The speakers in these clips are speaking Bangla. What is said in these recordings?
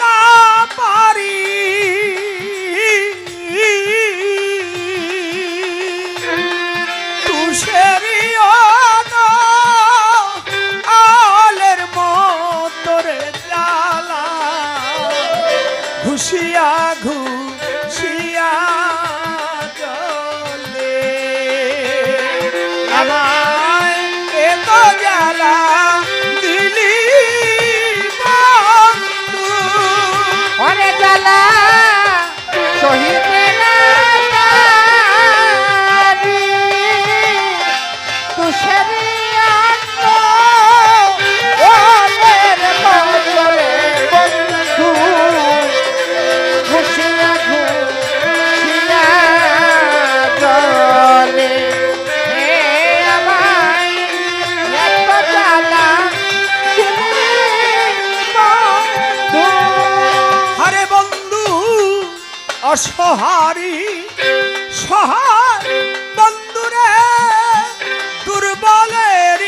કાપારી অসহারি সহার বন্ধুরে দুর্বলের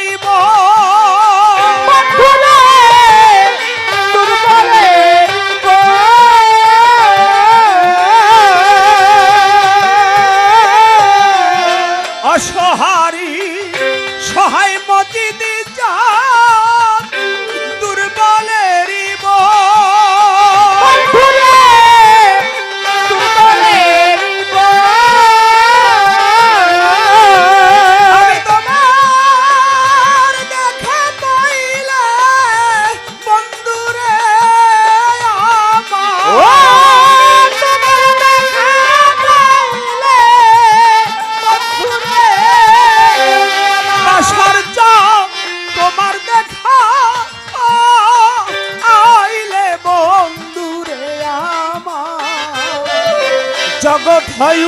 অসহায় জগৎ হয়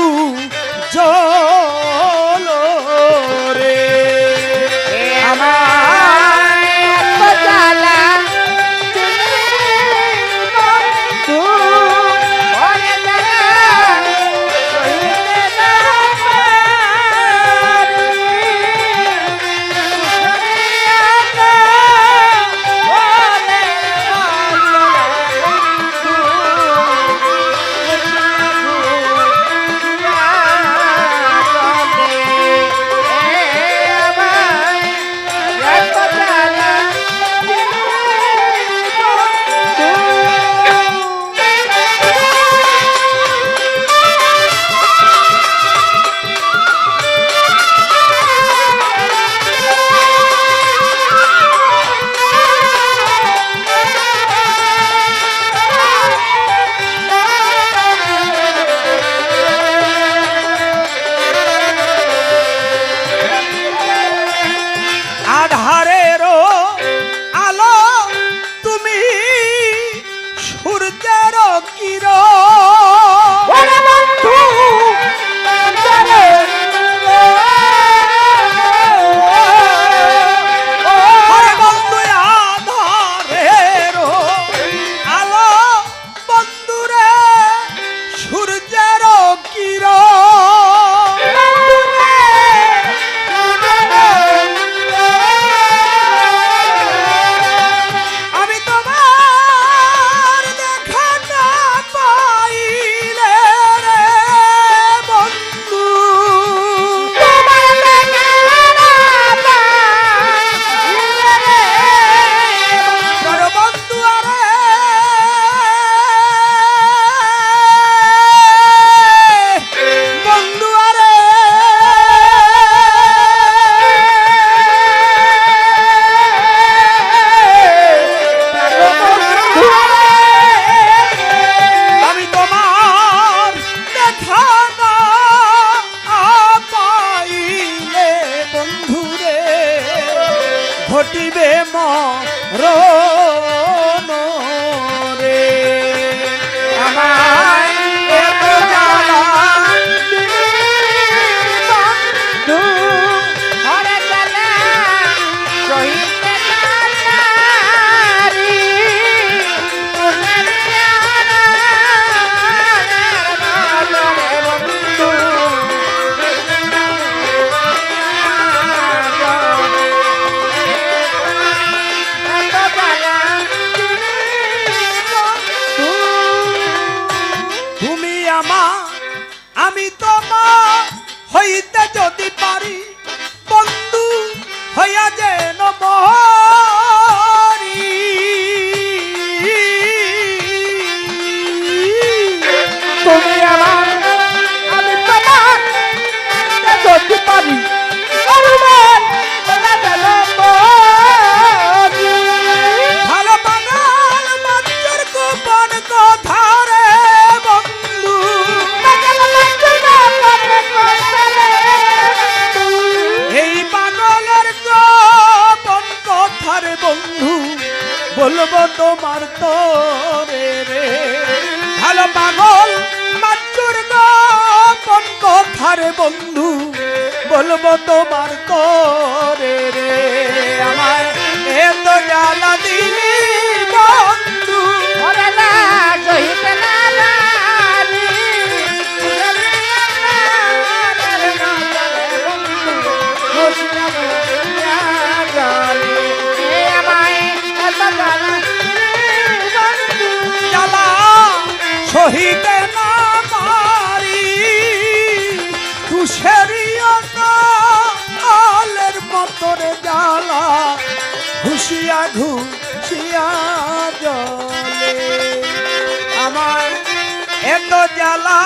তোমার তো রে। ভালো পাগল মাঞ্চুর গোপন কথারে বন্ধু, বলব তোমার তোরে রে। আমার এত জ্বালা দিল সহিতে না পারি। তুষেরিয়া কালের মতরে জ্বালা ঘুষিয়া ঘুষিয়া জলে। আমার এত জ্বালা